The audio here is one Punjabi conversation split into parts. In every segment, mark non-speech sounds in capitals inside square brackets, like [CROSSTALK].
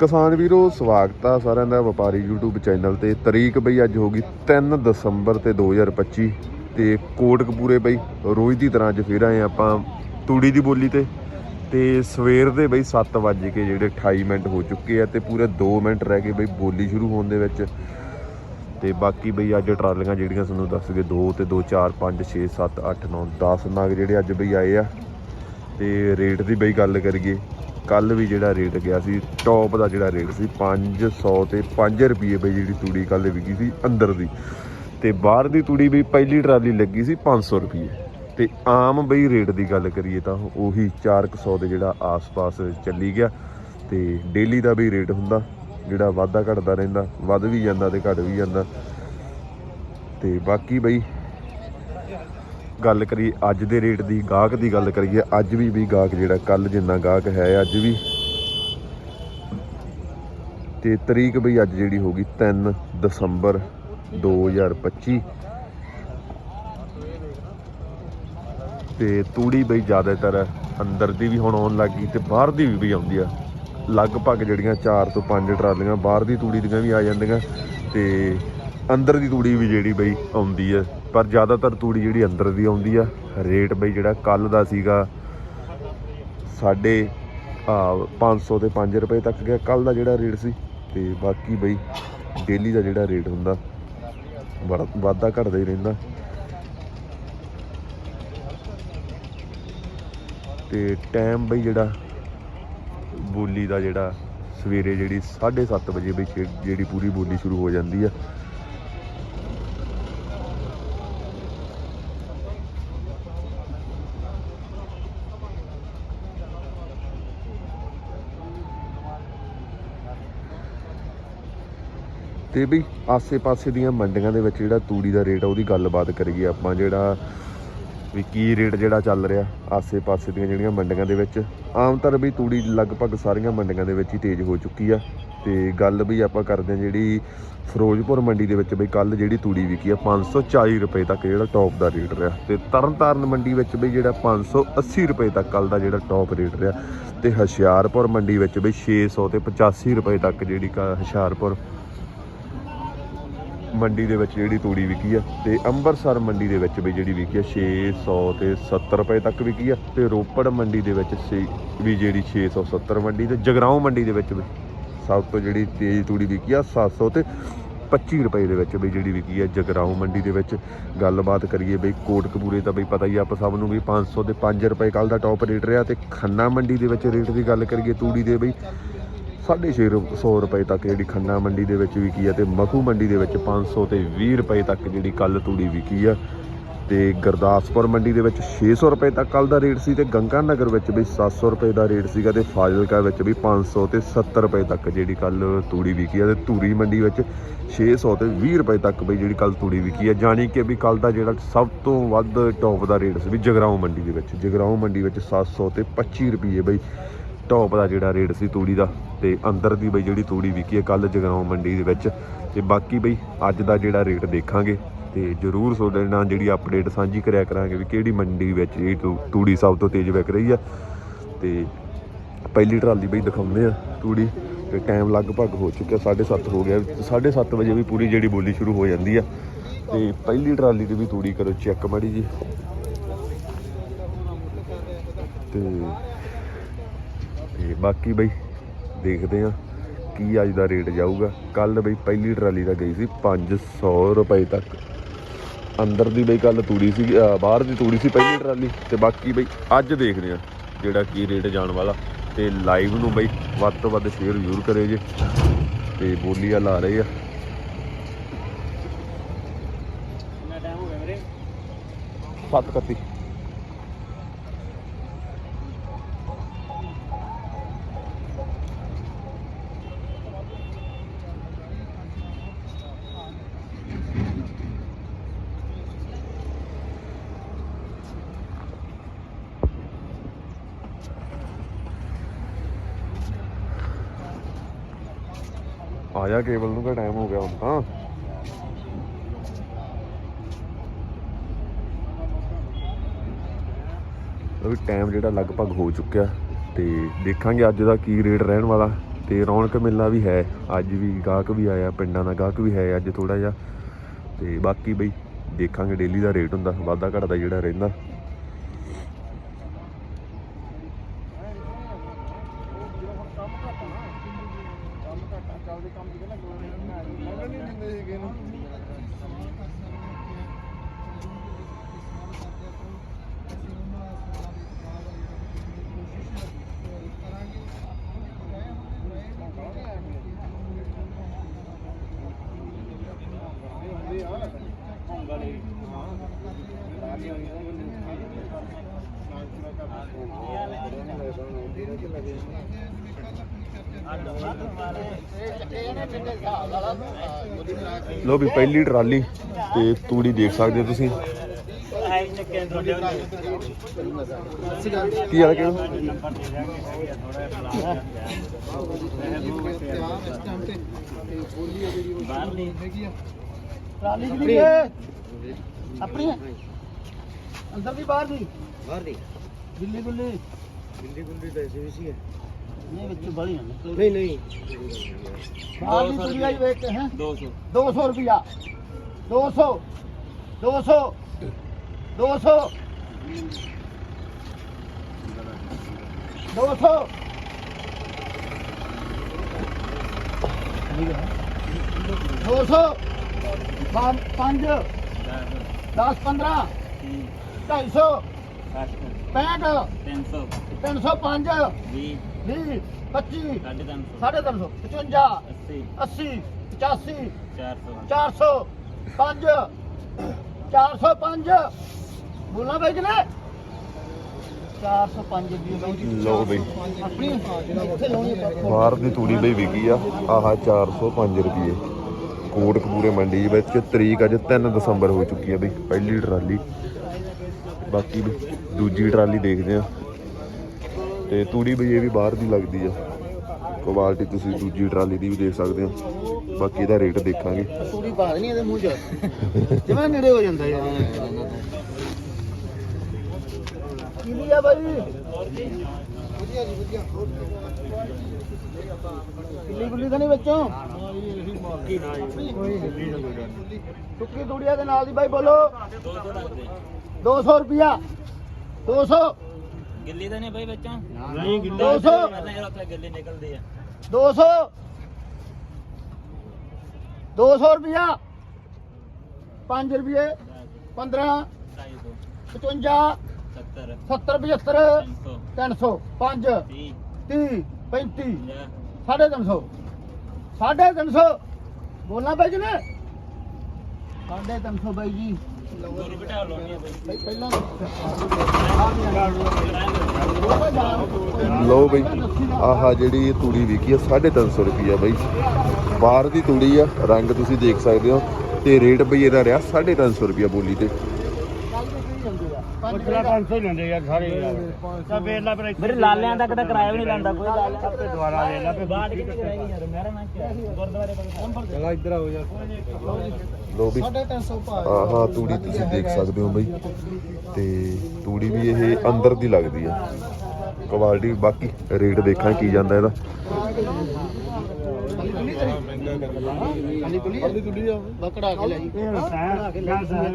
ਕਿਸਾਨ ਵੀਰੋ, ਸਵਾਗਤ ਆ ਸਾਰਿਆਂ ਦਾ ਵਪਾਰੀ YouTube ਚੈਨਲ ਤੇ। ਤਰੀਕ ਬਈ ਅੱਜ ਹੋ ਗਈ 3 ਦਸੰਬਰ ਤੇ 2025 ਤੇ ਕੋਟਕਪੂਰੇ ਬਈ ਰੋਜ਼ ਦੀ ਤਰ੍ਹਾਂ ਅੱਜ ਫੇਰ ਆਏ ਆਪਾਂ ਤੂੜੀ ਦੀ ਬੋਲੀ ਤੇ। ਤੇ ਸਵੇਰ ਦੇ ਬਈ 7 ਵਜ ਕੇ ਜਿਹੜੇ 28 ਮਿੰਟ ਹੋ ਚੁੱਕੇ ਆ ਤੇ ਪੂਰੇ 2 ਮਿੰਟ ਰਹਿ ਗਏ ਬਈ ਬੋਲੀ ਸ਼ੁਰੂ ਹੋਣ ਦੇ ਵਿੱਚ। ਤੇ ਬਾਕੀ ਬਈ ਅੱਜ ਟਰਾਲੀਆਂ ਜਿਹੜੀਆਂ ਤੁਹਾਨੂੰ ਦੱਸ ਗਏ 2 ਤੇ 2 4 5 6 7 8 9 10 ਨਾਗ ਜਿਹੜੇ ਅੱਜ ਬਈ ਆਏ ਆ। ਤੇ ਰੇਟ ਦੀ ਬਈ ਗੱਲ ਕਰੀਏ ਕੱਲ ਵੀ ਜਿਹੜਾ ਰੇਟ ਗਿਆ ਸੀ ਟੌਪ ਦਾ ਜਿਹੜਾ ਰੇਟ ਸੀ 500 ਤੇ 5 ਰੁਪਏ ਬਈ ਜਿਹੜੀ ਤੂੜੀ ਕੱਲ ਵਿਕੀ ਸੀ ਅੰਦਰ ਦੀ। ਤੇ ਬਾਹਰ ਦੀ ਤੂੜੀ ਵੀ ਪਹਿਲੀ ਟਰਾਲੀ ਲੱਗੀ ਸੀ 500 ਰੁਪਏ। ਤੇ ਆਮ ਬਈ ਰੇਟ ਦੀ ਗੱਲ ਕਰੀਏ ਤਾਂ ਉਹੀ 400 ਦੇ ਜਿਹੜਾ ਆਸ-ਪਾਸ ਚੱਲੀ ਗਿਆ। ਤੇ ਡੇਲੀ ਦਾ ਵੀ ਰੇਟ ਹੁੰਦਾ, ਜਿਹੜਾ ਵਾਧਾ ਘਟਦਾ ਰਹਿੰਦਾ, ਵੱਧ ਵੀ ਜਾਂਦਾ ਤੇ ਘਟ ਵੀ ਜਾਂਦਾ। ਤੇ ਬਾਕੀ ਬਈ ਗੱਲ ਕਰੀਏ, ਅੱਜ ਦੇ ਰੇਟ ਦੀ, ਗਾਹਕ ਦੀ ਗੱਲ ਕਰੀਏ, ਅੱਜ ਵੀ ਵੀ ਗਾਹਕ ਜਿਹੜਾ ਕੱਲ ਜਿੰਨਾ ਗਾਹਕ ਹੈ, ਅੱਜ ਵੀ। ਤੇ ਤਰੀਕ ਬਈ ਅੱਜ ਜਿਹੜੀ ਹੋ ਗਈ 3 ਦਸੰਬਰ 2025 ਤੇ ਤੂੜੀ ਬਈ ਜ਼ਿਆਦਾਤਰ ਅੰਦਰ ਦੀ ਵੀ ਹੁਣ ਆਉਣ ਲੱਗ ਗਈ ਤੇ ਬਾਹਰ ਦੀ ਵੀ ਵੀ ਆਉਂਦੀ ਆ। ਲਗਭਗ ਜਿਹੜੀਆਂ 4 ਤੋਂ 5 ਟਰਾਲੀਆਂ ਬਾਹਰ ਦੀ ਤੂੜੀ ਦੀਆਂ ਵੀ ਆ ਜਾਂਦੀਆਂ ਤੇ ਅੰਦਰ ਦੀ ਤੂੜੀ ਵੀ ਜਿਹੜੀ ਬਈ ਆਉਂਦੀ ਆ। ਪਰ ਜ਼ਿਆਦਾਤਰ ਤੂੜੀ ਜਿਹੜੀ ਅੰਦਰ ਦੀ ਆਉਂਦੀ ਆ, ਰੇਟ ਬਈ ਜਿਹੜਾ ਕੱਲ ਦਾ ਸੀਗਾ ਸਾਡੇ, ਆ 500 ਤੇ 5 ਰੁਪਏ ਤੱਕ ਗਿਆ ਕੱਲ ਦਾ ਜਿਹੜਾ ਰੇਟ ਸੀ ਤੇ ਬਾਕੀ ਬਈ ਡੇਲੀ ਦਾ ਜਿਹੜਾ ਰੇਟ ਹੁੰਦਾ, ਬੜਾ ਵਾਧਾ ਘਟਦਾ ਹੀ ਰਹਿੰਦਾ। ਤੇ ਟਾਈਮ ਬਈ ਜਿਹੜਾ ਬੋਲੀ ਦਾ ਜਿਹੜਾ ਸਵੇਰੇ ਜਿਹੜੀ 7:30 ਵਜੇ ਬਈ ਛੇ- ਜਿਹੜੀ ਪੂਰੀ ਬੋਲੀ ਸ਼ੁਰੂ ਹੋ ਜਾਂਦੀ ਆ ਤੇ ਬਈ ਆਸੇ-ਪਾਸੇ ਦੀਆਂ ਮੰਡੀਆਂ ਦੇ ਵਿੱਚ ਜਿਹੜਾ ਤੂੜੀ ਦਾ ਰੇਟ ਆ, ਉਹਦੀ ਗੱਲਬਾਤ ਕਰੀਏ ਆਪਾਂ ਜਿਹੜਾ ਵੀ ਕੀ ਰੇਟ ਜਿਹੜਾ ਚੱਲ ਰਿਹਾ ਆਸੇ-ਪਾਸੇ ਦੀਆਂ ਜਿਹੜੀਆਂ ਮੰਡੀਆਂ ਦੇ ਵਿੱਚ। ਆਮ ਤੌਰ ਵੀ ਤੂੜੀ ਲਗਭਗ ਸਾਰੀਆਂ ਮੰਡੀਆਂ ਦੇ ਵਿੱਚ ਹੀ ਤੇਜ਼ ਹੋ ਚੁੱਕੀ ਆ ਤੇ ਗੱਲ ਵੀ ਆਪਾਂ ਕਰਦੇ ਆ ਜਿਹੜੀ ਫਿਰੋਜ਼ਪੁਰ ਮੰਡੀ ਦੇ ਵਿੱਚ ਬਈ ਕੱਲ ਜਿਹੜੀ ਤੂੜੀ ਵਿਕੀ ਆ 540 ਰੁਪਏ ਤੱਕ ਜਿਹੜਾ ਟੌਪ ਦਾ ਰੇਟ ਰਿਹਾ ਤੇ ਤਰਨਤਾਰਨ ਮੰਡੀ ਵਿੱਚ ਬਈ ਜਿਹੜਾ 580 ਰੁਪਏ ਤੱਕ ਕੱਲ ਦਾ ਜਿਹੜਾ ਟੌਪ ਰੇਟ ਰਿਹਾ ਤੇ ਹੁਸ਼ਿਆਰਪੁਰ ਮੰਡੀ ਵਿੱਚ ਬਈ 600 ਤੇ 85 ਰੁਪਏ ਤੱਕ ਜਿਹੜੀ ਕ- ਹੁਸ਼ਿਆਰਪੁਰ ਮੰਡੀ ਦੇ ਵਿੱਚ ਜਿਹੜੀ ਤੂੜੀ ਵਿਕੀ ਆ ਤੇ ਅੰਮ੍ਰਿਤਸਰ ਮੰਡੀ ਦੇ ਵਿੱਚ ਵੀ ਜਿਹੜੀ ਵਿਕੀ ਆ 600 ਤੇ 70 ਰੁਪਏ ਤੱਕ ਵਿਕੀ ਆ ਤੇ ਰੋਪੜ ਮੰਡੀ ਦੇ ਵਿੱਚ ਸੀ ਵੀ ਜਿਹੜੀ 670 ਮੰਡੀ ਤੇ ਜਗਰਾਉਂ ਮੰਡੀ ਦੇ ਵਿੱਚ ਵੀ ਸਭ ਤੋਂ ਜਿਹੜੀ ਤੇਜ਼ ਤੂੜੀ ਵਿਕੀ ਆ 700 ਤੇ 25 ਰੁਪਏ ਦੇ ਵਿੱਚ ਵੀ ਜਿਹੜੀ ਵਿਕੀ ਆ ਜਗਰਾਉਂ ਮੰਡੀ ਦੇ ਵਿੱਚ। ਗੱਲਬਾਤ ਕਰੀਏ ਬਈ ਕੋਟਕਪੂਰੇ ਦਾ ਬਈ ਪਤਾ ਹੀ ਆ ਆਪ ਸਭ ਨੂੰ ਵੀ 500 ਤੇ 5 ਰੁਪਏ ਕੱਲ ਦਾ ਟੌਪ ਰੇਟ ਰਿਹਾ ਤੇ ਖੰਨਾ ਮੰਡੀ ਦੇ ਵਿੱਚ ਰੇਟ ਦੀ ਗੱਲ ਕਰੀਏ ਤੂੜੀ ਦੇ ਬਈ 650 ਰੁਪਏ ਤੱਕ ਜਿਹੜੀ ਖੰਨਾ ਮੰਡੀ ਦੇ ਵਿੱਚ ਵਿਕੀ ਆ ਤੇ ਮਖੂ ਮੰਡੀ ਦੇ ਵਿੱਚ 500 ਤੇ 20 ਰੁਪਏ ਤੱਕ ਜਿਹੜੀ ਕੱਲ ਤੂੜੀ ਵਿਕੀ ਆ। ਤੇ ਗੁਰਦਾਸਪੁਰ ਮੰਡੀ ਦੇ ਵਿੱਚ 600 ਰੁਪਏ ਤੱਕ ਕੱਲ ਦਾ ਰੇਟ ਸੀ ਤੇ ਗੰਗਾ ਨਗਰ ਵਿੱਚ ਵੀ 700 ਰੁਪਏ ਦਾ ਰੇਟ ਸੀਗਾ ਤੇ ਫਾਜ਼ਿਲਕਾ ਵਿੱਚ ਵੀ 500 ਤੇ 70 ਰੁਪਏ ਤੱਕ ਜਿਹੜੀ ਕੱਲ ਤੂੜੀ ਵਿਕੀ ਆ ਤੇ ਧੂਰੀ ਮੰਡੀ ਵਿੱਚ 600 ਤੇ 20 ਰੁਪਏ ਤੱਕ ਬਈ ਜਿਹੜੀ ਕੱਲ ਤੂੜੀ ਵਿਕੀ ਆ। ਜਾਣੀ ਕਿ ਵੀ ਕੱਲ ਦਾ ਜਿਹੜਾ ਸਭ ਤੋਂ ਵੱਧ ਟੌਪ ਦਾ ਰੇਟ ਸੀ ਵੀ ਜਗਰਾਉਂ ਮੰਡੀ ਦੇ ਵਿੱਚ। ਜਗਰਾਉਂ ਮੰਡੀ ਵਿੱਚ 700 ਤੇ 25 ਰੁਪਏ ਬਈ ਟੌਪ ਦਾ ਜਿਹੜਾ ਰੇਟ ਸੀ ਤੂੜੀ ਦਾ। ਤੇ ਅੰਦਰ ਦੀ ਬਈ ਜਿਹੜੀ ਤੂੜੀ ਵਿਕੀ ਹੈ ਕੱਲ ਜਗਰਾਉਂ ਮੰਡੀ ਦੇ ਵਿੱਚ। ਤੇ ਬਾਕੀ ਬਈ ਅੱਜ ਦਾ ਜਿਹੜਾ ਰੇਟ ਦੇਖਾਂਗੇ ਤੇ ਜਰੂਰ ਤੁਹਾਡੇ ਨਾਲ ਜਿਹੜੀ ਅਪਡੇਟ ਸਾਂਝੀ ਕਰਿਆ ਕਰਾਂਗੇ ਵੀ ਕਿਹੜੀ ਮੰਡੀ ਵਿੱਚ ਇਹ ਤੂ- ਤੂੜੀ ਸਭ ਤੋਂ ਤੇਜ਼ ਵਿਕ ਰਹੀ ਆ। ਤੇ ਪਹਿਲੀ ਟਰਾਲੀ ਬਈ ਦਿਖਾਉਂਦੇ ਆ ਤੂੜੀ ਤੇ ਟਾਈਮ ਲਗਭਗ ਹੋ ਚੁੱਕਿਆ 7:30 ਹੋ ਗਿਆ। 7:30 ਵਜੇ ਵੀ ਪੂਰੀ ਜਿਹੜੀ ਬੋਲੀ ਸ਼ੁਰੂ ਹੋ ਜਾਂਦੀ ਆ। ਤੇ ਪਹਿਲੀ ਟਰਾਲੀ ਦੀ ਵੀ ਤੂੜੀ ਕਰੋ ਚੈੱਕ ਮਾੜੀ ਜੀ। ਤੇ ਤੇ ਬਾਕੀ ਬਈ ਦੇਖਦੇ ਆ ਕੀ ਅੱਜ ਦਾ ਰੇਟ ਜਾਊਗਾ। ਕੱਲ ਬਈ ਪਹਿਲੀ ਟਰਾਲੀ ਦਾ ਗਈ ਸੀ 500 ਰੁਪਏ ਤੱਕ। ਅੰਦਰ ਦੀ ਬਈ ਕੱਲ ਤੂੜੀ ਸੀ ਬਾਹਰ ਦੀ ਤੂੜੀ ਸੀ ਪਹਿਲੀ ਟਰਾਲੀ ਤੇ ਬਾਕੀ ਬਈ ਅੱਜ ਦੇਖਦੇ ਆ ਜਿਹੜਾ ਕੀ ਰੇਟ ਜਾਣ ਵਾਲਾ ਤੇ ਲਾਈਵ ਨੂੰ ਬਈ ਵੱਧ ਤੋਂ ਵੱਧ ਸ਼ੇਅਰ ਜ਼ਰੂਰ ਕਰਿਓ ਜੀ। ਤੇ ਬੋਲੀ ਆ ਲਾ ਰਹੇ ਆ। ਕਿੰਨਾ ਟਾਈਮ ਹੋ ਗਿਆ ਵੀਰੇ 7:31 ਗਿਆ ਕੇਬਲ ਨੂੰ ਕਾ ਟਾਈਮ ਹੋ ਗਿਆ ਹੁਣ ਤਾਂ। ਵੀ ਟਾਈਮ ਜਿਹੜਾ ਲਗਭਗ ਹੋ ਚੁੱਕਿਆ ਤੇ ਦੇਖਾਂਗੇ ਅੱਜ ਦਾ ਕੀ ਰੇਟ ਰਹਿਣ ਵਾਲਾ। ਤੇ ਰੌਣਕ ਮੇਲਾ ਵੀ ਹੈ। ਅੱਜ ਵੀ ਗਾਹਕ ਵੀ ਆਇਆ, ਪਿੰਡਾਂ ਦਾ ਗਾਹਕ ਵੀ ਹੈ ਅੱਜ ਥੋੜਾ ਜਿਹਾ। ਤੇ ਬਾਕੀ ਬਈ ਦੇਖਾਂਗੇ ਡੇਲੀ ਦਾ ਰੇਟ ਹੁੰਦਾ, ਵਾਧਾ ਘਟਦਾ ਜਿਹੜਾ ਰਹਿੰਦਾ। ਲੋ ਵੀ ਪਹਿਲੀ ਟਰਾਲੀ ਤੇ ਤੂੜੀ ਦੇਖ ਸਕਦੇ ਹੋ ਤੁਸੀਂ। ਕੀ ਹਾਲ ਕਿਹੜਾ? ਨੰਬਰ ਦੇ ਦਿਆਂਗੇ ਥੋੜਾ ਬਾਹਰ ਨਹੀਂ ਟਰਾਲੀ ਕਿਹਦੀ ਹੈ ਆਪਣੀ ਹੈ। अंदर भी बाहर भी? बाहर भी बिल्ली गुल्ली? बिल्ली गुल्ली तो ऐसी वैसी है। नहीं बच्चे बड़ी है नहीं नहीं। बाहर भी दुनिया आई बेचते हैं दो सौ। दो सौ रुपया। दो सौ। दो सौ। दो सौ। दो सौ। दो सौ। पाँच। दस पंद्रह। 250 ਬੋਲਣਾ ਬਾਈ ਜੀ 405 ਦੀ ਬਈ ਬਾਹਰ ਦੀ ਤੂੜੀ ਬਈ ਵਿਕੀ ਆ। ਆਹਾ 405 ਰੁਪਏ ਕੋਟਕਪੂਰੇ ਮੰਡੀ ਵਿੱਚ ਤਰੀਕ ਅੱਜ 3 ਦਸੰਬਰ ਹੋ ਚੁੱਕੀ ਹੈ ਬਈ। ਪਹਿਲੀ ਟਰਾਲੀ। ਬਾਕੀ ਦੂਜੀ ਟਰਾਲੀ ਦੇਖਦੇ ਆ ਤੇ ਤੂੜੀ ਬਈ ਇਹ ਵੀ ਬਾਹਰ ਦੀ ਲੱਗਦੀ ਆ। ਕੁਆਲਿਟੀ ਤੁਸੀਂ ਦੂਜੀ ਟਰਾਲੀ ਦੀ ਵੀ ਦੇਖ ਸਕਦੇ ਹੋ। ਬਾਕੀ ਇਹਦਾ ਰੇਟ ਦੇਖਾਂਗੇ। ਤੂੜੀ ਪਾ ਦੇਣੀ ਇਹਦੇ ਮੂੰਹ 'ਚ। ਜਿਵੇਂ ਨੇੜੇ ਹੋ ਜਾਂਦਾ ਯਾਰ। ਕੀ ਲਿਆ ਬਾਈ? ਵਧੀਆ ਜੀ ਵਧੀਆ। ਕਿੱਲੀ ਗੁੱਲੀ ਤਾਂ ਨਹੀਂ ਵਿੱਚੋਂ? ਸੁੱਕੀ ਤੂੜੀਆਂ ਦੇ ਨਾਲ ਦੀ ਬਾਈ ਬੋਲੋ। 200 ਰੁਪਿਆ 200 ਗਿੱਲੀ ਤਾਂ ਨਹੀਂ ਬਈ ਬੱਚਾ ਨਹੀਂ ਗਿੱਲੀ। 200 ਪਹਿਲਾਂ ਯਾਰ ਉੱਥੇ ਗਿੱਲੀ ਨਿਕਲਦੀ ਆ। 200 200 ਰੁਪਿਆ 5 ਰੁਪਏ। 15 250 55 70 70 75 300 300 5 30 30 35 50 ਸਾਢੇ ਤਿੰਨ ਸੌ। ਸਾਢੇ ਤਿੰਨ ਸੌ। ਬੋਲਣਾ ਬਾਈ ਜੀ ਨੇ ਸਾਢੇ ਤਿੰਨ ਸੌ ਬਾਈ ਜੀ। ਦੂਰ ਬਾਈ ਲਓ ਬਈ, ਆਹ ਜਿਹੜੀ ਇਹ ਤੂੜੀ ਵਿਕੀ ਆ 350 ਰੁਪਈਆ ਬਈ। ਬਾਹਰ ਦੀ ਤੂੜੀ ਆ, ਰੰਗ ਤੁਸੀਂ ਦੇਖ ਸਕਦੇ ਹੋ ਤੇ ਰੇਟ ਬਈ ਇਹਦਾ ਰਿਹਾ 350 ਰੁਪਿਆ ਬੋਲੀ ਤੇ। ਪੁੱਛਲਾ 500 ਹੀ ਲੈਂਦੇ ਯਾਰ ਸਾਰੇ ਤਾਂ ਵੇਲਾ ਪਰ ਮੇਰੇ ਲਾਲਿਆਂ ਤੱਕ ਤਾਂ ਕਿਰਾਇਆ ਵੀ ਨਹੀਂ ਲੈਂਦਾ ਕੋਈ। ਲਾਲਿਆਂ ਆਪੇ ਦੁਆਰਾ ਲੈ ਲਾ ਬਾੜ ਕਿੱਥੇ ਰਹਿ ਗਈ ਯਾਰ? ਮੇਰਾ ਨਾਂ ਕੀ ਹੈ ਗੁਰਦੁਆਰੇ ਕੋਲ ਚਲਾ ਇੱਧਰ ਹੋ ਜਾ ਲਓ ਵੀ। 350 ਪਾ ਆਹ ਤੂੜੀ ਤੁਸੀਂ ਦੇਖ ਸਕਦੇ ਹੋ ਬਈ। ਤੇ ਤੂੜੀ ਵੀ ਇਹ ਅੰਦਰ ਦੀ ਲੱਗਦੀ ਆ। ਕੁਆਲਿਟੀ ਬਾਕੀ ਰੇਟ ਦੇਖਾਂ ਕੀ ਜਾਂਦਾ ਇਹਦਾ। ਅਲੀ ਕੁਲੀ ਅਲੀ ਕੁਲੀ ਬਕੜਾ ਕੇ ਲੈ ਜੀ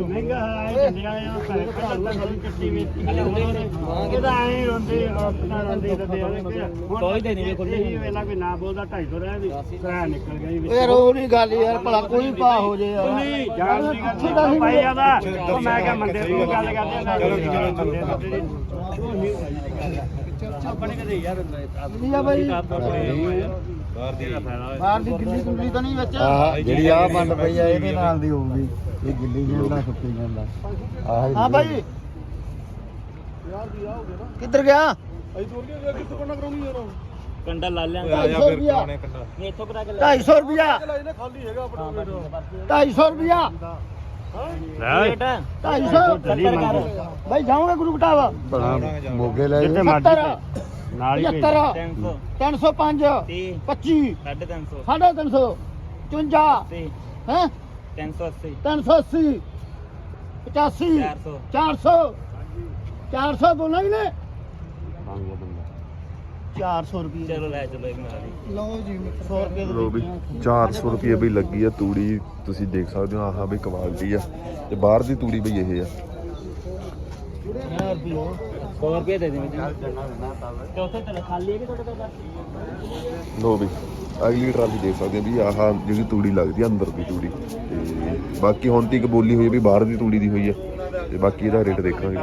ਮਹਿੰਗਾ ਹੈ ਚੱਲਿਆ ਆ ਘਰ ਕੱਢਦਾ ਕੱਟੀ ਵੇਚੀ ਇਹਦਾ ਐ ਹੁੰਦੇ ਆਪਣਾ ਹੁੰਦੇ ਤੇ ਕੋਈ ਤੇ ਨਹੀਂ ਖੁੱਲੀ ਇਹ ਵੇਲਾ ਕੋਈ ਨਾ ਬੋਲਦਾ 250 ਰਹਿ ਵੀ ਸਰਾ ਨਿਕਲ ਗਈ ਵਿੱਚ ਯਾਰ ਉਹ ਨਹੀਂ ਗੱਲ ਯਾਰ ਭਲਾ ਕੋਈ ਪਾ ਹੋ ਜੇ ਯਾਰ ਨਹੀਂ ਜਾਣ ਦੀ ਗੱਲ ਨਹੀਂ ਪਾਈ ਜਾਂਦਾ ਉਹ ਮੈਂ ਕਿਹਾ ਮੰਡੇ ਤੋਂ ਗੱਲ ਕਰਦੇ ਨਾ ਚਲੋ ਆਪਣੇ ਕਦੇ ਯਾਰ ਕੀ ਆ ਬਾਈ। ਬਾਹਰ ਦੀ ਫਾਇਦਾ ਬਾਹਰ ਦੀ ਗਿੱਲੀ ਗੁੱਲੀ ਤਾਂ ਨਹੀਂ ਵਿੱਚ। ਆਹ ਜਿਹੜੀ ਆਹ ਬੰਦ ਪਈ ਆ ਇਹਦੇ ਨਾਲ ਦੀ ਹੋਊਗੀ। ਇਹ ਗਿੱਲੀ ਜਾਂਦਾ ਸੁੱਕੀ ਜਾਂਦਾ। ਆਹ ਹਾਂ ਬਾਈ ਕਿੱਧਰ ਗਿਆ? ਕੰਡਾ ਲਾਲਿਆਂ ਦਾ 250 ਰੁਪਿਆ ਨਹੀਂ ਇੱਥੋਂ ਕਰਾ ਕੇ ਲੈ 250 ਰੁਪਿਆ 250 ਰੁਪਿਆ ਰੇਟ 250 70 ਕਰ। ਬਾਈ ਜਾਓਗੇ ਗੁਰੂ ਘਟਾਵਾ। ਮੋਗੇ ਲੈ ਜਿੱਥੇ। ਮਰਜ਼ੀ 70 ਤੇ ਨਾਲ ਹੀ 75 300 305 30 25 350 ਸਾਢੇ ਤਿੰਨ ਸੌ। 54 80 ਹੈ? 380 380 85 400 400 400 ਬੋਲਣਾ ਹੀ ਨੇ। 400 ਰੁਪਏ ਚਲੋ ਲੈ ਚਲੋ ਇੱਕ ਨਾਲ ਲਓ ਜੀ 100 ਰੁਪਏ ਲੋ ਵੀ 400 ਰੁਪਏ ਬਈ ਲੱਗੀ ਆ ਤੂੜੀ ਤੁਸੀਂ ਦੇਖ ਸਕਦੇ ਹੋ ਆਹ ਬਈ ਕੁਆਲਿਟੀ ਆ। ਤੇ ਬਾਹਰ ਦੀ ਤੂੜੀ ਬਈ ਇਹ ਆ। 100 ਰੁਪਏ 100 ਰੁਪਏ ਦੇ ਦੇਵੇਂ ਚੌਥੇ ਤੇ ਖਾਲੀ ਹੈ ਕਿ ਤੁਹਾਡੇ ਕੋਲ ਲੋ ਵੀ ਅਗਲੀ ਟਰਾਲੀ ਦੇਖ ਸਕਦੇ ਆ ਵੀ ਆਹ ਜਿਹੜੀ ਤੂੜੀ ਲੱਗਦੀ ਆ ਅੰਦਰ ਦੀ ਤੂੜੀ। ਤੇ ਬਾਕੀ ਹੁਣ ਤੱਕ ਬੋਲੀ ਹੋਈ ਆ ਵੀ ਬਾਹਰ ਦੀ ਤੂੜੀ ਦੀ ਹੋਈ ਆ। ਤੇ ਬਾਕੀ ਇਹਦਾ ਰੇਟ ਦੇਖਾਂਗੇ।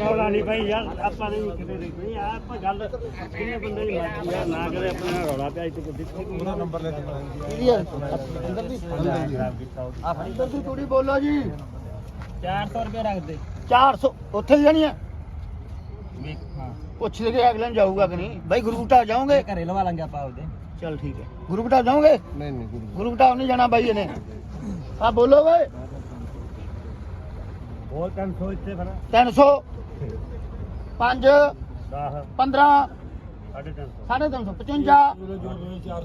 ਰੌਲਾ ਨਹੀਂ ਭਾਈ ਯਾਰ ਆਪਾਂ ਨੇ ਕਿਤੇ ਦੇਖਣੀ। ਆ ਆਪਾਂ ਗੱਲ ਕਿੰਨੇ ਬੰਦੇ ਦੀ ਮਰਜ਼ੀ ਆ ਨਾ ਕਰੇ ਆਪਣਾ ਰੌਲਾ ਪਿਆ ਇੱਥੇ ਕੋਈ ਪੂਰਾ ਨੰਬਰ ਲੈ ਅੰਦਰ ਦੀ ਅੰਦਰ ਦੀ ਤੂੜੀ ਬੋਲੋ ਜੀ। 400 ਰੁਪਏ ਰੱਖ ਦੇ 400 ਉੱਥੇ ਹੀ ਜਾਣੀ ਹੈ ਹਾਂ। ਪੁੱਛ ਕੇ ਅਗਲੇ ਨੂੰ ਜਾਊਗਾ ਕਿ ਨਹੀਂ। ਬਾਈ ਗੁਰੂ ਘਟਾ ਜਾਓਗੇ? ਘਰੇ ਲਵਾ ਲਾਂਗੇ ਆਪਾਂ ਉਹਦੇ ਚਲ ਠੀਕ ਹੈ। ਗੁਰੂ ਘਟਾ ਜਾਓਗੇ? ਨਹੀਂ ਨਹੀਂ ਗੁਰੂ ਘਟਾ। ਨਹੀਂ ਜਾਣਾ ਬਾਈ ਇਹਨੇ। ਆ ਬੋਲੋ ਓਏ ਹੋਰ 300 ਇੱਥੇ ਫਿਰ। 300 5 10 15 350 350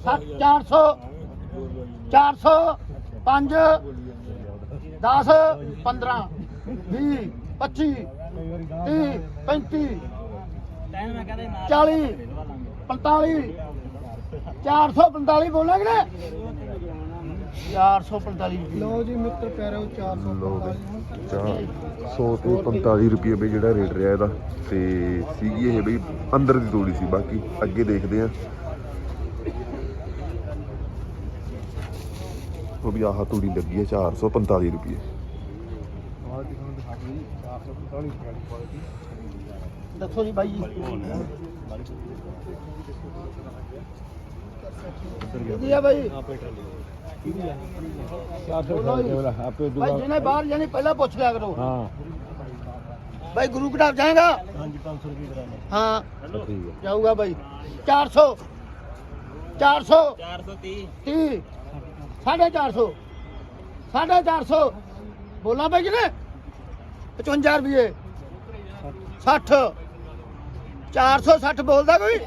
55 400 400 5 10 15 20 25 30 35 ਟਾਈਮ ਮੈਂ ਕਹਿੰਦਾ ਨਾਲ 40 45 445 ਬੋਲਣਾ ਕਿ ਨਾ 445 ਲਓ ਜੀ ਮਿੱਤਰ ਪਿਆਰੋ 400 ਲੋ ਬਈ 400 ਤੇ 45 ਰੁਪਏ ਬਈ ਜਿਹੜਾ ਰੇਟ ਰਿਹਾ ਇਹਦਾ। ਤੇ ਸੀਗੀ ਇਹ ਬਈ ਅੰਦਰ ਦੀ ਤੂੜੀ ਸੀ ਬਾਕੀ ਅੱਗੇ ਦੇਖਦੇ ਆ। ਉਹ ਵੀ ਆਹ ਤੂੜੀ ਲੱਗੀ ਹੈ 445 ਰੁਪਏ। ਦੱਸੋ ਜੀ ਬਾਈ ਜੀ। ਕਿਹਦੀ ਆ ਬਾਈ? ਜਿਹਨੇ ਬਾਹਰ ਜਾਣੀ ਪਹਿਲਾਂ ਪੁੱਛ ਲਿਆ ਕਰੋ। ਹਾਂ। ਬਾਈ ਗੁਰੂ ਘਟਾਪ ਜਾਏਗਾ? ਹਾਂਜੀ 500 ਰੁਪਏ ਕਰਾਂਗੇ ਹਾਂ ਠੀਕ ਹੈ ਜਾਊਗਾ ਬਾਈ 400 400 430 30 450 450 ਬੋਲਾਂ ਬਾਈ ਜੀ ਨੇ? 55 ਰੁਪਏ 60 460 ਬੋਲਦਾ ਕੋਈ?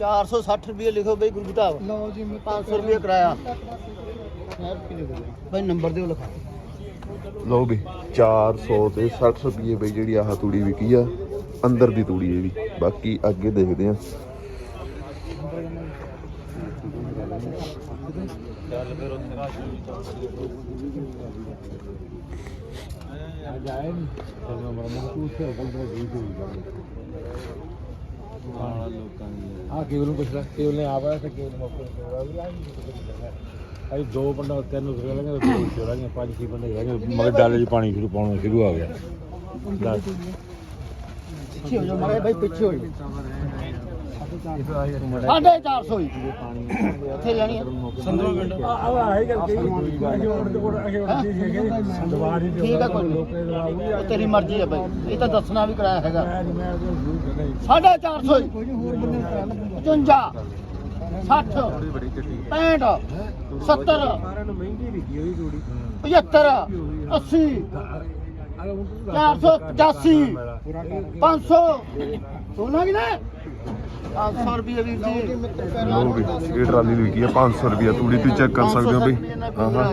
460 ਰੁਪਏ ਲਿਖੋ ਬਈ ਗੁਰੂ ਘਟਾਪ ਲਓ ਜੀ 500 ਰੁਪਏ ਕਰਾਇਆ। ਬਾਈ ਨੰਬਰ ਦਿਓ ਲਿਖਾ। ਲਓ ਵੀ 400 ਤੇ 60 ਰੁਪਏ ਬਈ ਜਿਹੜੀ ਆਹ ਤੂੜੀ ਵਿਕੀ ਆ ਅੰਦਰ ਦੀ ਤੂੜੀ ਇਹ ਵੀ। ਬਾਕੀ ਅੱਗੇ ਦੇਖਦੇ ਆ ਆ ਕੇਵਲ ਨੂੰ ਪੁੱਛ ਲੈ ਕੇਵਲ ਨੇ ਆਪ ਤੇ ਕੇਵਲ ਮੌਕੇ ਤੇ ਅਈ ਦੋ ਬੰਦਾ ਤਿੰਨ ਰੁਪਏ ਲੈਣਗੇ ਦੋ ਰੁਪਏ ਪੰਜ ਛੇ ਬੰਦੇ ਹੈਗੇ ਮਗਰ ਡਾਲੇ 'ਚ ਪਾਣੀ ਸ਼ੁਰੂ ਪਾਉਣਾ ਸ਼ੁਰੂ ਆ ਗਿਆ। ਪਿੱਛੇ ਹੋ ਜਾ ਮਾਰੇ ਬਾਈ, ਪਿੱਛੇ ਹੋ ਜਾ ਸਾਢੇ 400 ਹੀ। ਇੱਥੇ ਲੈਣੀ ਹੈ? ਠੀਕ ਹੈ ਕੋਈ ਨਹੀਂ। ਉਹ ਤੇਰੀ ਮਰਜ਼ੀ ਹੈ ਬਾਈ। ਇਹ ਤਾਂ ਦੱਸਣਾ ਵੀ ਕਰਾਇਆ ਹੈਗਾ। ਸਾਢੇ 400 ਹੀ। 55 60 65 70 75 80 485 500 ਸੋਨਾ ਕਿ ਨਾ? 500 ਰੁਪਏ ਵੀਰ ਜੀ। ਲਓ ਵੀ ਇਹ ਟਰਾਲੀ ਦੀ ਵਿਕੀ ਆ 500 ਰੁਪਏ ਤੂੜੀ ਤੁਸੀਂ ਚੈੱਕ ਕਰ ਸਕਦੇ ਹੋ ਬਈ। ਹਾਂ ਹਾਂ।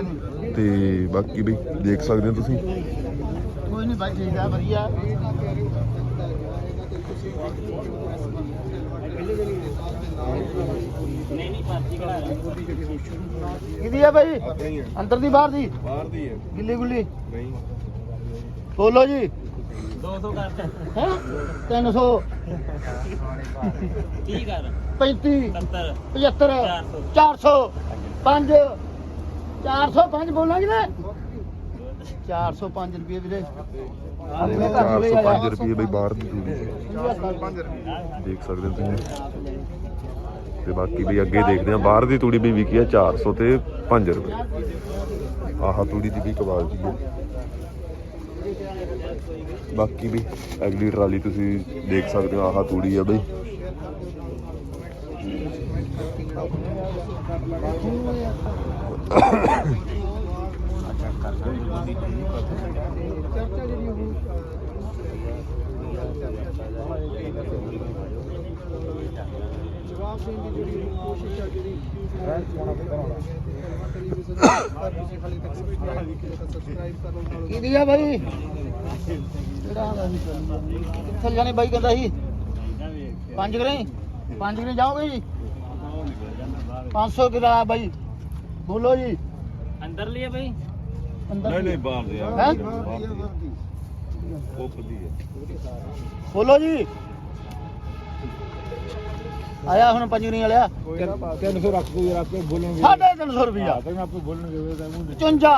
ਤੇ ਬਾਕੀ ਬਈ ਦੇਖ ਸਕਦੇ ਹੋ ਤੁਸੀਂ। ਕੋਈ ਨਹੀਂ ਬਾਈ ਠੀਕ ਆ ਵਧੀਆ। ਨਹੀਂ ਨਹੀਂ ਪਾਰਟੀ ਕਢਾ ਕਿਹਦੀ ਆ। ਬਾਈ ਅੰਦਰ ਦੀ ਬਾਹਰ ਦੀ? ਬਾਹਰ ਦੀ ਹੈ ਗਿੱਲੀ ਗੁੱਲੀ? ਨਹੀਂ। ਬੋਲੋ ਜੀ। 200 ਕਰ ਹੈ? 300 30 ਕਰ। 35 70 75 400 5 405 ਬੋਲਾਂਗੇ ਨਾ 405 ਰੁਪਏ ਵੀਰੇ। ਆਪਣੇ ਘਰ ਕੋਲੇ 405 ਰੁਪਏ ਬਈ ਬਾਹਰ ਦੀ ਤੂੜੀ ਦੇਖ ਸਕਦੇ ਹੋ ਤੁਸੀਂ। ਤੇ ਬਾਕੀ ਵੀ ਅੱਗੇ ਦੇਖਦੇ ਆ ਬਾਹਰ ਦੀ ਤੂੜੀ ਵੀ ਵਿਕੀ ਆ 400 ਤੇ 5 ਰੁਪਏ। ਆਹ ਤੂੜੀ ਦੀ ਵੀ ਕੁਆਲਿਟੀ ਹੈ। ਬਾਕੀ ਵੀ ਅਗਲੀ ਟਰਾਲੀ ਤੁਸੀਂ ਦੇਖ ਸਕਦੇ ਹੋ, ਆਹ ਤੂੜੀ ਆ ਬਈ। ਕਿਹਦੀ ਆ ਬਾਈ? ਕਿਹੜਾ ਕਿੱਥੇ ਜਾਣੇ ਬਾਈ ਕਹਿੰਦਾ ਸੀ? ਪੰਜ ਕਰੇ ਪੰਜ ਕਰੇ ਜਾਓਗੇ ਜੀ? 500 ਕਿਦਾ ਬਾਈ। ਬੋਲੋ ਜੀ। ਅੰਦਰ ਲਿਆ ਬਈ? ਅੰਦਰ ਨਹੀਂ ਬਾਹਰ ਦੇ ਹੈ? ਬੋਲੋ ਜੀ। ਆਇਆ ਹੁਣ ਪੰਜਵੀਂ ਵਾਲਿਆ। 300 ਰੱਖ ਦੋ ਯਾਰ ਆਪੇ ਬੋਲਣਗੇ। 350 ਰੁਪਿਆ ਤਾਂ ਆਪੇ ਬੋਲਣਗੇ ਤਾਂ ਮੂੰਹ 55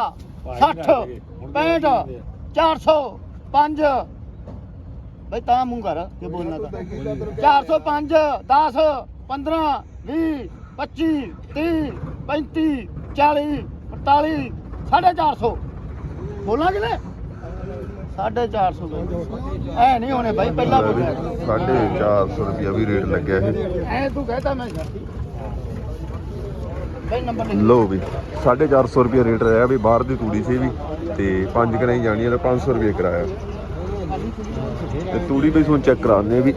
60 65 400 5 ਬਈ ਤਾਂ ਮੂੰਹ ਕਰ ਜੇ ਬੋਲਣਾ ਤਾਂ 405 10 15 20 25 30 35 40 45 450 ਬੋਲਾਂ ਕਿ ਨੇ 450 ਐ ਨਹੀਂ ਹੋਣੇ ਬਾਈ ਪਹਿਲਾਂ ਬੋਲਿਆ। ਸਾਢੇ 400 ਰੁਪਿਆ ਵੀ ਰੇਟ ਲੱਗਿਆ ਇਹ ਐ ਤੂੰ ਕਹਤਾ ਮੈਂ ਲੋ ਵੀ 450 ਰੁਪਿਆ ਰੇਟ ਰਿਹਾ ਵੀ ਬਾਹਰ ਦੀ ਤੂੜੀ ਸੀ ਵੀ ਤੇ ਪੰਜ ਕਰਾਈ ਜਾਣੀ ਹੈ ਤਾਂ 500 ਰੁਪਏ ਕਿਰਾਇਆ। ਤੇ ਤੂੜੀ ਵੀ ਤੁਹਾਨੂੰ ਚੈੱਕ ਕਰਾਉਂਦੇ ਆ ਵੀ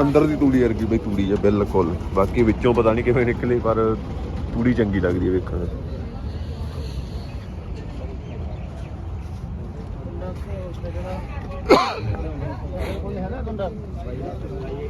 ਅੰਦਰ ਦੀ ਤੂੜੀ ਵਰਗੀ ਬਈ ਤੂੜੀ ਹੈ ਬਿਲਕੁਲ। ਬਾਕੀ ਵਿੱਚੋਂ ਪਤਾ ਨਹੀਂ ਕਿਵੇਂ ਨਿਕਲੇ ਪਰ ਤੂੜੀ ਚੰਗੀ ਲੱਗਦੀ ਹੈ ਵੇਖਣ ਨੂੰ। [COUGHS]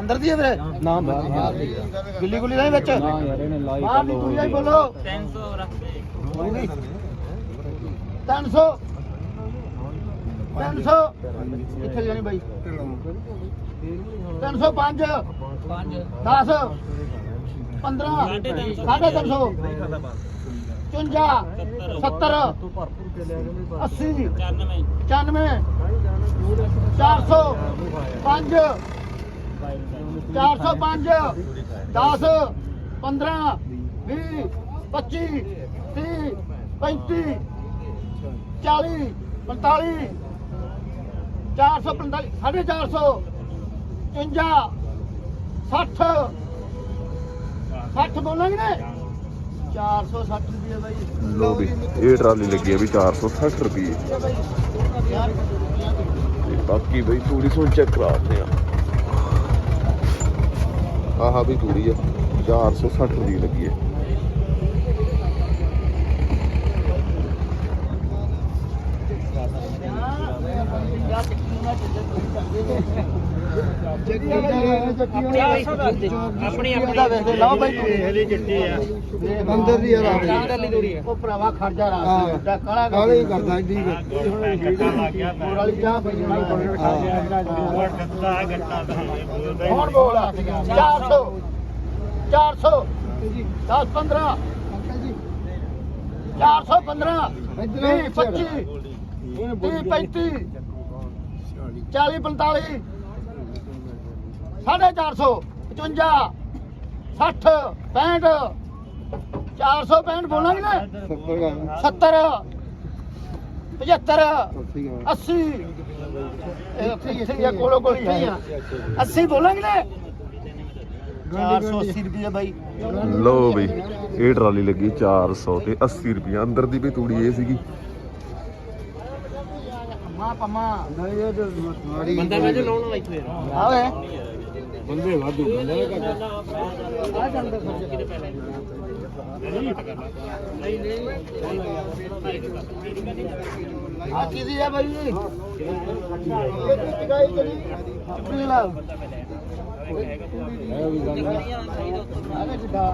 ਅੰਦਰ ਦੀ ਹੈ ਵੀਰੇ? ਨਾ ਬਾਹਰ ਗਿੱਲੀ ਗੁੱਲੀ ਨਹੀਂ ਵਿੱਚ? ਨਾ ਯਾਰ ਇਹਨੇ ਲਾਈ ਬਾਹਰ ਦੀ ਬੋਲੋ। 300 ਰੱਖ ਦੇ। ਹੋਊਗੀ 300 300 ਕਿੱਥੇ ਜਾਣੀ ਬਾਈ? 305 10 15 350 55 70 80 99 94 400 5 405 10 15 20 25 30 35 40 45 445 450 55 60 60 ਬੋਲਾਂਗੇ ਨੇ 460 ਰੁਪਏ ਬਾਈ। ਲੋ ਵੀ ਇਹ ਟਰਾਲੀ ਲੱਗੀ ਆ ਵੀ 460 ਰੁਪਏ ਬਾਕੀ ਬਈ ਤੂੜੀ ਸੁਣ ਚੈੱਕ ਕਰਾਉਂਦੇ ਆ। ਆਹ ਵੀ ਤੂੜੀ ਆ 460 ਦੀ ਲੱਗੀ ਹੈ। ਆਪਣੀ ਆਪਣੀ ਦਾ ਵੇਖ ਲਓ ਬਾਈ। ਹਲੀ ਚਿੱਟੀ ਆ। ਅੰਦਰ ਦੀ ਯਾਰ ਆ। ਉਹ ਭਰਾਵਾ ਖਰਜਾ ਰਾ ਹਾਂ। ਕਾਲਾ ਕਾਲੇ ਹੀ ਕਰਦਾ ਲੱਗ ਗਿਆ ਹੋਰ ਵਾਲੀ ਚਾਹ ਪਈ ਉਹ ਗੱਟਾ ਗੱਟਾ ਬੋਲਦਾ ਹੁਣ ਬੋਲ 400 400 10 15 415 20 25 30 35 40 45 450 55 60 65 465 ਬੋਲਾਂਗੇ ਨਾ 70 75 80 ਇਹ ਉੱਥੇ ਹੀ ਇੱਥੇ ਹੀ ਆ ਕੋਲੋਂ ਕੋਲ ਹੀ ਆ। 80 ਬੋਲਾਂਗੇ ਨਾ 480 ਰੁਪਏ ਬਾਈ। ਲੋ ਬਈ ਇਹ ਟਰਾਲੀ ਲੱਗੀ 400 ਤੇ 80 ਰੁਪਏ ਅੰਦਰ ਦੀ ਵੀ ਤੂੜੀ ਇਹ ਸੀਗੀ। ਮਾ ਪਮਾ। ਬੰਦਾ ਮੈਂ ਜੋ ਲਾਉਣ ਵਾਲਾ ਇੱਥੇ ਆਵੇ। ਬੰਦੇ ਵਾਧੂ ਬੰਦੇ ਆ ਜਾਂਦੇ ਖਰਚੇ ਆ ਕਿਹਦੀ ਆ ਬਾਈ ਇਹ ਕੀ ਟਿਕਾਈ ਕਰੀ। ਆਪਣੀ ਲਾ ਹੈ ਵੀ ਗੱਲ ਆ। ਜਿੱਦਾਂ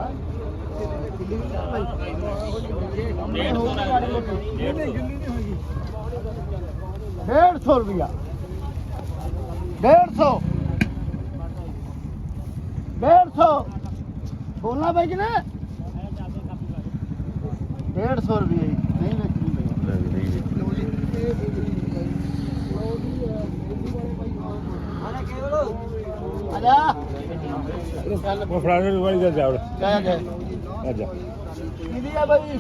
ਡੇਢ ਸੌ ਰੁਪਿਆ ਡੇਢ ਸੌ ਡੇਢ ਸੌ ਬੋਲਣਾ ਬਾਈ ਕਿ ਨਾ ਡੇਢ ਸੌ ਰੁਪਏ ਨਹੀਂ ਵੇਚਣੀ ਬਾਈ। ਲੈ ਵੀ ਨਹੀਂ ਵੇਚੀ। ਆ ਜਾ। ਉਹ ਫਲਾਣੇ ਨੂੰ ਵਾਲੀ ਦਾ ਜਾਵੜ ਕਹਿਆ ਗਏ ਆ ਜਾ। ਕਿਹਦੀ ਆ ਬਾਈ?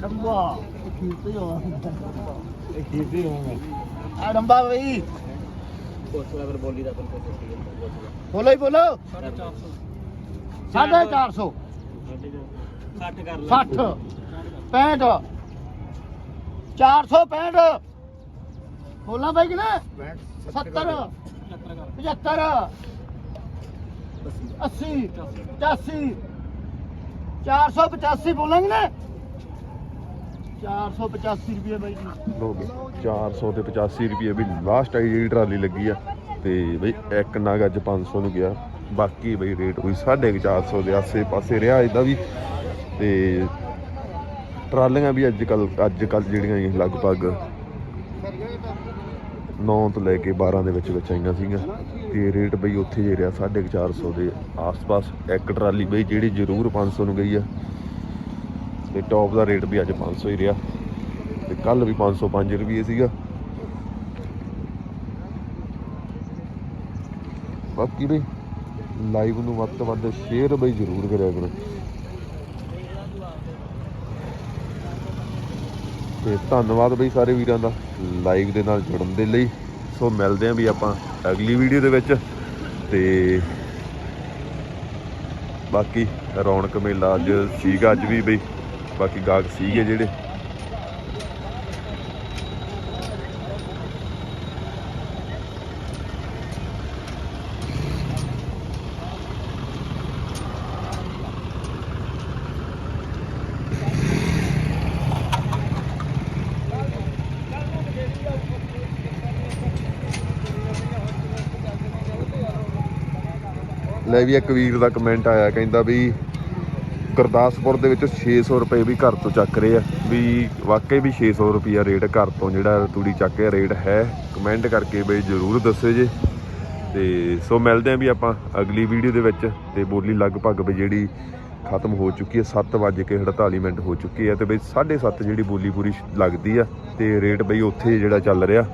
ਡੰਬਾ ਕੀਤੇ ਹੋ ਇਹ ਖੀਰਦੀ ਹੋਵਾਂਗਾ ਆ ਡੰਬਾ ਬਾਈ। ਬੋਲੋ ਹੀ ਬੋਲੋ 450 60 ਕਰ 60 65 465 ਬੋਲਾਂ ਬਾਈ ਕਿ ਨਾ 70 75 80 85 485 ਬੋਲਾਂਗੇ ਨਾ 485 ਰੁਪਏ ਬਾਈ ਜੀ। ਲੋ ਬਈ 400 ਤੇ 85 ਰੁਪਏ ਵੀ ਲਾਸਟ ਆਈ ਜਿਹੜੀ ਟਰਾਲੀ ਲੱਗੀ ਆ। ਤੇ ਬਈ ਇੱਕ ਨਗ ਅੱਜ 500 ਨੂੰ ਗਿਆ। ਬਾਕੀ ਬਈ ਰੇਟ ਹੋਈ 450 ਦੇ ਆਸੇ ਪਾਸੇ ਰਿਹਾ ਇਹਦਾ ਵੀ। ਤੇ ਟਰਾਲੀਆਂ ਵੀ ਅੱਜ ਕੱਲ ਅੱਜ ਕੱਲ ਜਿਹੜੀਆਂ ਇਹ ਲਗਭਗ 9 ਤੋਂ ਲੈ ਕੇ 12 ਦੇ ਵਿੱਚ ਵਿੱਚ ਆਈਆਂ ਸੀਗੀਆਂ। ਤੇ ਰੇਟ ਬਈ ਉੱਥੇ ਜੇ ਰਿਹਾ 450 ਦੇ ਆਸ-ਪਾਸ। ਇੱਕ ਟਰਾਲੀ ਬਈ ਜਿਹੜੀ ਜ਼ਰੂਰ 500 ਨੂੰ ਗਈ ਆ। ਤੇ ਟੌਪ ਦਾ ਰੇਟ ਵੀ ਅੱਜ 500 ਹੀ ਰਿਹਾ। ਤੇ ਕੱਲ ਵੀ 505 ਰੁਪਏ ਸੀਗਾ। ਬਾਕੀ ਬਈ ਲਾਈਵ ਨੂੰ ਵੱਧ ਤੋਂ ਵੱਧ ਸ਼ੇਅਰ ਬਈ ਜ਼ਰੂਰ ਕਰਿਆ ਕਰੋ। ਤੇ ਧੰਨਵਾਦ ਬਈ ਸਾਰੇ ਵੀਰਾਂ ਦਾ ਲਾਈਵ ਦੇ ਨਾਲ ਜੁੜਨ ਦੇ ਲਈ। ਸੋ ਮਿਲਦੇ ਆਂ ਵੀ ਆਪਾਂ ਅਗਲੀ ਵੀਡੀਓ ਦੇ ਵਿੱਚ। ਤੇ ਬਾਕੀ ਰੌਣਕ ਮੇਲਾ ਅੱਜ ਸੀਗਾ ਅੱਜ ਵੀ ਬਈ। ਬਾਕੀ ਗਾਹਕ ਸੀਗੇ ਜਿਹੜੇ। ਲੈ ਵੀ ਇੱਕ ਵੀਰ ਦਾ ਕਮੈਂਟ ਆਇਆ, ਕਹਿੰਦਾ ਵੀ ਗੁਰਦਾਸਪੁਰ ਦੇ ਵਿੱਚ 600 ਰੁਪਏ ਵੀ ਘਰ ਤੋਂ ਚੱਕ ਰਹੇ ਆ, ਵੀ ਵਾਕਈ ਵੀ 600 ਰੁਪਿਆ ਰੇਟ ਘਰ ਤੋਂ ਜਿਹੜਾ ਤੂੜੀ ਚੱਕ ਕੇ ਰੇਟ ਹੈ। ਕਮੈਂਟ ਕਰਕੇ ਬਈ ਜਰੂਰ ਦੱਸਿਓ ਜੇ। ਤੇ ਸੋ ਮਿਲਦੇ ਆਂ ਵੀ ਆਪਾਂ ਅਗਲੀ ਵੀਡੀਓ ਦੇ ਵਿੱਚ, ਤੇ ਬੋਲੀ ਲਗਭਗ ਵੀ ਜਿਹੜੀ ਖਤਮ ਹੋ ਚੁੱਕੀ ਹੈ 7 ਵਜੇ ਕੇ 48 ਮਿੰਟ ਹੋ ਚੁੱਕੀ ਹੈ ਤੇ ਬਈ 7:30 ਜਿਹੜੀ ਬੋਲੀ ਪੂਰੀ ਲੱਗਦੀ ਆ, ਤੇ ਰੇਟ ਬਈ ਉੱਥੇ ਜਿਹੜਾ ਚੱਲ ਰਿਹਾ।